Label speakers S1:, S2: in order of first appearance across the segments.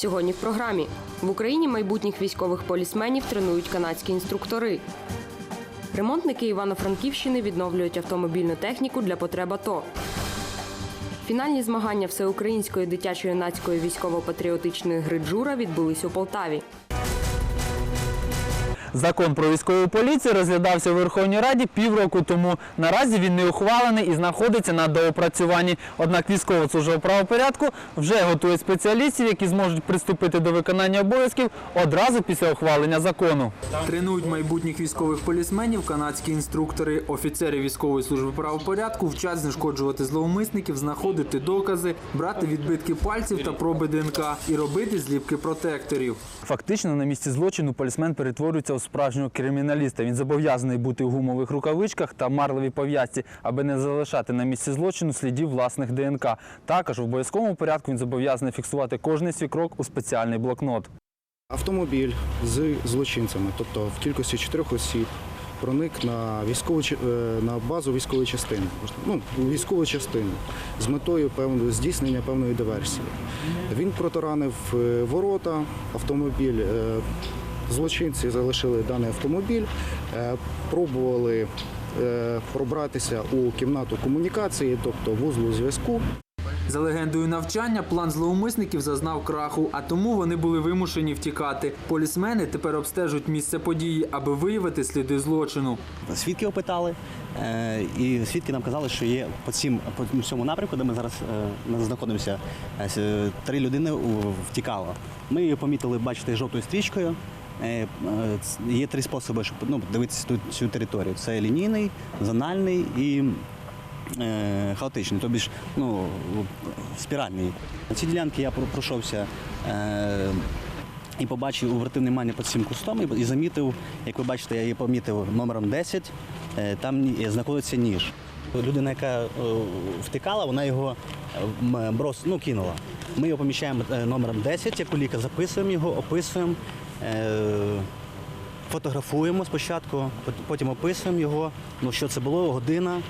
S1: Сьогодні в програмі в Україні майбутніх військових полісменів тренують канадські інструктори. Ремонтники Івано-Франківщини відновлюють автомобільну техніку для потреб АТО. Фінальні змагання всеукраїнської дитячо-юнацької військово-патріотичної гри «Джура» відбулись у Полтаві.
S2: Закон про військову поліцію розглядався у Верховній Раді півроку тому. Наразі він не ухвалений і знаходиться на доопрацюванні. Однак військова служба правопорядку вже готує спеціалістів, які зможуть приступити до виконання обов'язків одразу після ухвалення закону.
S3: Тренують майбутніх військових полісменів канадські інструктори. Офіцери військової служби правопорядку вчать знешкоджувати зловмисників, знаходити докази, брати відбитки пальців та проби ДНК і робити зліпки протекторів.
S2: Фактично на місці злочину полісмен перетворюється у справжнього криміналіста. Він зобов'язаний бути у гумових рукавичках та марлевій пов'язці, аби не залишати на місці злочину слідів власних ДНК. Також в обов'язковому порядку він зобов'язаний фіксувати кожний свій крок у спеціальний блокнот.
S4: Автомобіль з злочинцями, тобто в кількості чотирьох осіб, проник на військову е, на базу військової частини, ну, військову частину з метою певної здійснення певної диверсії. Він протаранив е, ворота, автомобіль. Злочинці залишили даний автомобіль, е, пробували е, пробратися у кімнату комунікації, тобто вузлу зв'язку.
S3: За легендою навчання, план зловмисників зазнав краху, а тому вони були вимушені втікати. Полісмени тепер обстежують місце події, аби виявити сліди злочину.
S5: Свідки опитали, е, і свідки нам казали, що є по по цьому напрямку, де ми зараз знаходимося, три людини втікало. Ми її помітили, бачите, жовтою стрічкою. Е, е, Є три способи, щоб ну, дивитися тут цю територію: це лінійний, зональний і е, хаотичний, тобі ну, спіральний. На цій ділянці я пройшовся. Е, і побачив у внимання під цим кустом і, замітив, як ви бачите, я її помітив номером 10, е, там знаходиться ніж. Людина, яка втикала, вона його брос, ну, кинула. Ми його поміщаємо номером 10, як уліка, записуємо його, описуємо, фотографуємо спочатку, потім описуємо його, ну, що це було, година,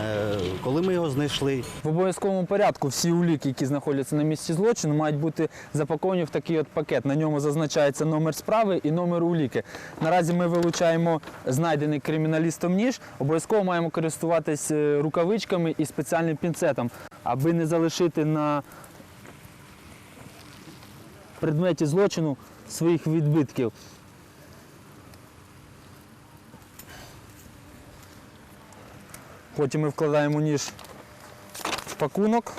S5: е, коли ми його знайшли.
S2: В обов'язковому порядку всі уліки, які знаходяться на місці злочину, мають бути запаковані в такий от пакет. На ньому зазначається номер справи і номер уліки. Наразі ми вилучаємо знайдений криміналістом ніж. Обов'язково маємо користуватись е, рукавичками і спеціальним пінцетом, аби не залишити на предметі злочину своїх відбитків. Потім ми вкладаємо ніж в пакунок,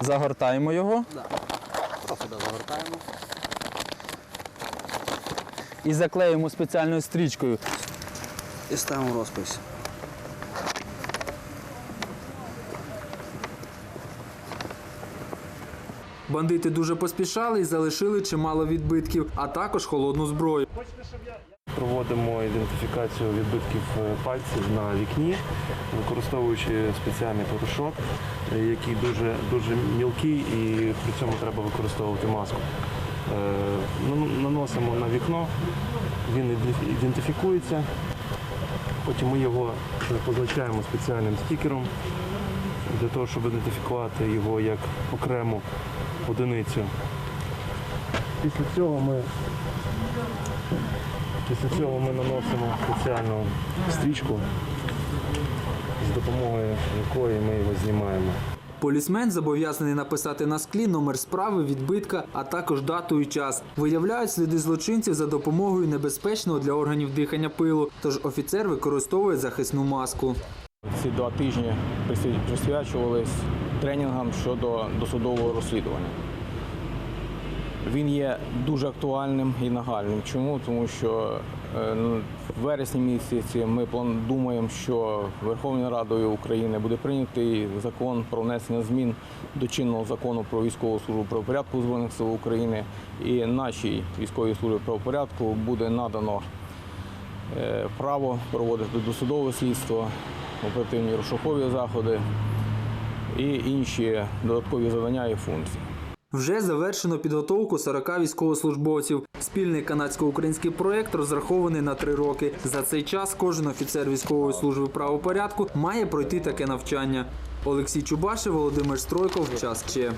S2: загортаємо його і заклеїмо спеціальною стрічкою.
S5: І ставимо розпис.
S3: Бандити дуже поспішали і залишили чимало відбитків, а також холодну зброю.
S6: Проводимо ідентифікацію відбитків е, пальців на вікні, використовуючи спеціальний порошок, е, який дуже, дуже мілкий і при цьому треба використовувати маску. Е, Наносимо на вікно, він ідентифікується, потім ми його позначаємо спеціальним стікером для того, щоб ідентифікувати його як окрему одиницю. Після цього ми Після цього ми наносимо спеціальну стрічку, з допомогою якої ми його знімаємо.
S3: Полісмен зобов'язаний написати на склі номер справи, відбитка, а також дату і час. Виявляють сліди злочинців за допомогою небезпечного для органів дихання пилу. Тож офіцер використовує захисну маску.
S7: Ці два тижні присвя- присвячувались тренінгам щодо досудового розслідування. Він є дуже актуальним і нагальним. Чому? Тому що е, ну, в вересні місяці ми думаємо, що Верховною Радою України буде прийнятий закон про внесення змін до чинного закону про військову службу правопорядку Збройних сил України. І нашій військовій службі правопорядку буде надано е, право проводити досудове слідство, оперативні розшукові заходи і інші додаткові завдання і функції.
S3: Вже завершено підготовку 40 військовослужбовців. Спільний канадсько-український проєкт розрахований на три роки. За цей час кожен офіцер військової служби правопорядку має пройти таке навчання. Олексій Чубашев, Володимир Стройков. Час Че.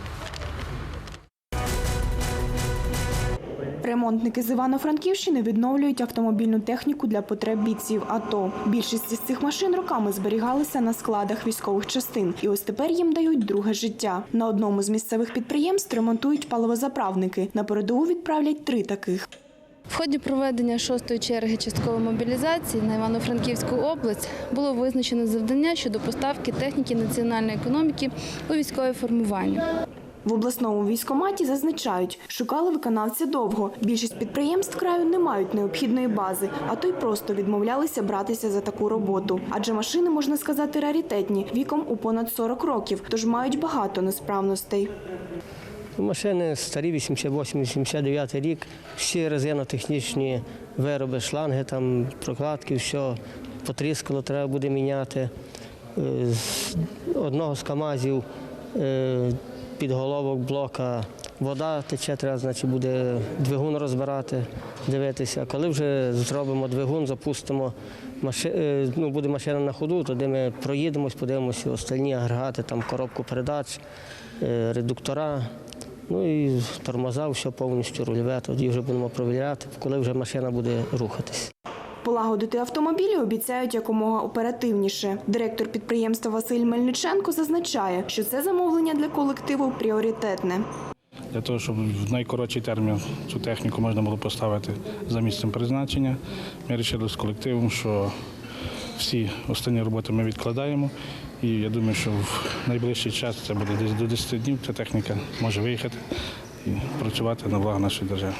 S8: Ремонтники з Івано-Франківщини відновлюють автомобільну техніку для потреб бійців АТО. Більшість із цих машин роками зберігалися на складах військових частин, і ось тепер їм дають друге життя. На одному з місцевих підприємств ремонтують паливозаправники. На передову відправлять три таких.
S9: В ході проведення шостої черги часткової мобілізації на Івано-Франківську область було визначено завдання щодо поставки техніки національної економіки у військове формування.
S8: В обласному військоматі зазначають, шукали виконавця довго. Більшість підприємств краю не мають необхідної бази, а то й просто відмовлялися братися за таку роботу. Адже машини, можна сказати, раритетні, віком у понад 40 років, тож мають багато несправностей.
S10: Машини старі, 88-89 рік, всі резинотехнічні вироби, шланги, там, прокладки, все потріскало, треба буде міняти. Е, З одного з КАМАЗів е, підголовок блока вода тече, треба, значить, буде двигун розбирати, дивитися. Коли вже зробимо двигун, запустимо, е, ну, буде машина на ходу, тоді ми проїдемось, подивимося остальні агрегати, там коробку передач, е, редуктора. Ну і тормоза, все повністю рульове, тоді вже будемо провіряти, коли вже машина буде рухатись.
S8: Полагодити автомобілі обіцяють якомога оперативніше. Директор підприємства Василь Мельниченко зазначає, що це замовлення для колективу пріоритетне.
S11: Для того, щоб в найкоротший термін цю техніку можна було поставити за місцем призначення, ми вирішили з колективом, що всі останні роботи ми відкладаємо. І я думаю, що в найближчий час, це буде десь до 10 днів, ця техніка може виїхати і працювати на благо нашої держави.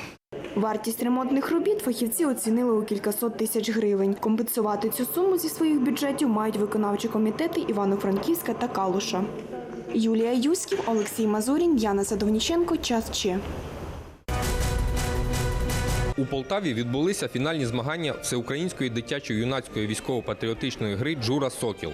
S8: Вартість ремонтних робіт фахівці оцінили у кількасот тисяч гривень. Компенсувати цю суму зі своїх бюджетів мають виконавчі комітети Івано-Франківська та Калуша. Юлія Юськів, Олексій Мазурін, Яна Садовніченко. Час Че.
S12: У Полтаві відбулися фінальні змагання всеукраїнської дитячо-юнацької військово-патріотичної гри Джура Сокіл.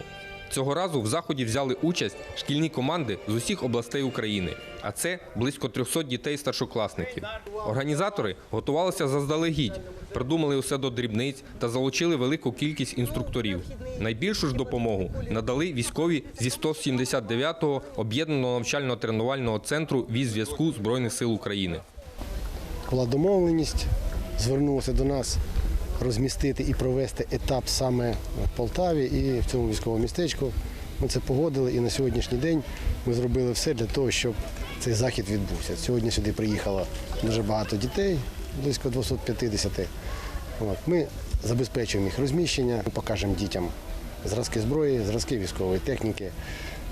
S12: Цього разу в заході взяли участь шкільні команди з усіх областей України, а це близько 300 дітей-старшокласників. Організатори готувалися заздалегідь, придумали усе до дрібниць та залучили велику кількість інструкторів. Найбільшу ж допомогу надали військові зі 179-го об'єднаного навчально-тренувального центру віз зв'язку Збройних сил України.
S13: була домовленість, звернулося до нас розмістити і провести етап саме в Полтаві і в цьому військовому містечку. Ми це погодили і на сьогоднішній день ми зробили все для того, щоб цей захід відбувся. Сьогодні сюди приїхало дуже багато дітей, близько 250. Ми забезпечуємо їх розміщення, покажемо дітям зразки зброї, зразки військової техніки.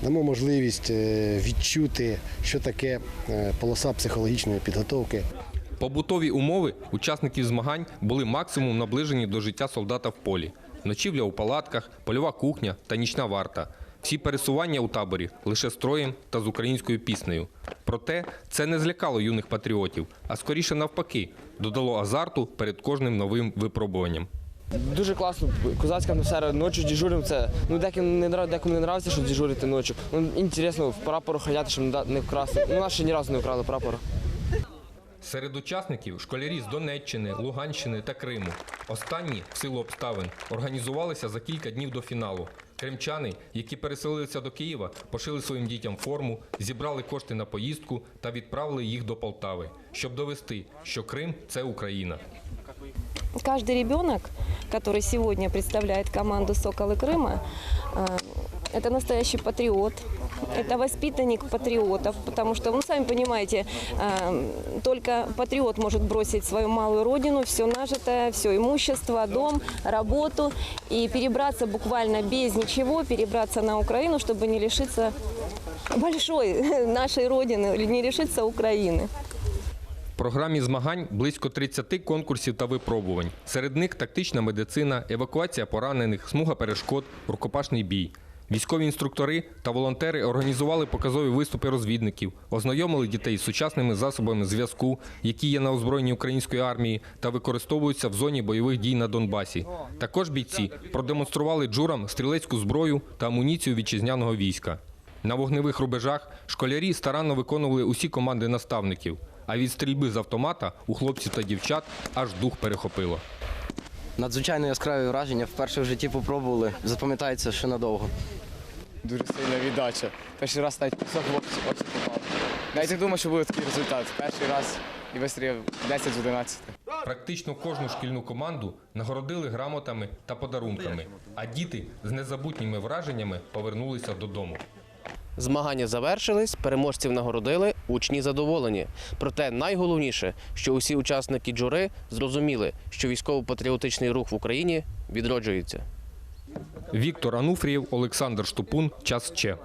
S13: Дамо можливість е, відчути, що таке е, полоса психологічної підготовки.
S12: Побутові умови учасників змагань були максимум наближені до життя солдата в полі. Ночівля у палатках, польова кухня та нічна варта. Всі пересування у таборі лише строєм та з українською піснею. Проте це не злякало юних патріотів, а скоріше навпаки, додало азарту перед кожним новим випробуванням.
S10: Дуже класно, козацька атмосфера, ночі дежуримо, це ну декому не декому що дежурити ночі. Ну інтересно, в прапор охороняти, щоб не вкрасти. Ну нас ні разу не вкрали прапор.
S12: Серед учасників школярі з Донеччини, Луганщини та Криму. Останні, в силу обставин, організувалися за кілька днів до фіналу. Кримчани, які переселилися до Києва, пошили своїм дітям форму, зібрали кошти на поїздку та відправили їх до Полтави, щоб довести, що Крим це Україна.
S14: Каждый ребенок, который сегодня представляет команду «Соколы Крыма», э, это настоящий патриот, это воспитанник патриотов, потому что, ну, сами понимаете, э, только патриот может бросить свою малую родину, все нажитое, все имущество, дом, работу и перебраться буквально без ничего, перебраться на Украину, чтобы не лишиться большой нашей родины, не лишиться Украины.
S12: В програмі змагань близько 30 конкурсів та випробувань. Серед них тактична медицина, евакуація поранених, смуга перешкод, рукопашний бій. Військові інструктори та волонтери організували показові виступи розвідників, ознайомили дітей з сучасними засобами зв'язку, які є на озброєнні української армії та використовуються в зоні бойових дій на Донбасі. Також бійці продемонстрували джурам стрілецьку зброю та амуніцію вітчизняного війська. На вогневих рубежах школярі старанно виконували усі команди наставників. А від стрільби з автомата у хлопців та дівчат аж дух перехопило.
S10: Надзвичайно яскраві враження. Вперше в житті попробували. Запам'ятається ще надовго.
S7: Дуже сильна віддача. Перший раз навіть пісок в очі попав.
S15: Навіть не думав, що буде такий результат. Перший раз і вистрілив 10 з 11.
S12: Практично кожну шкільну команду нагородили грамотами та подарунками, а діти з незабутніми враженнями повернулися додому.
S16: Змагання завершились, переможців нагородили, учні задоволені. Проте найголовніше, що усі учасники джури зрозуміли, що військово-патріотичний рух в Україні відроджується.
S12: Віктор Ануфрієв, Олександр Штупун. Час Че.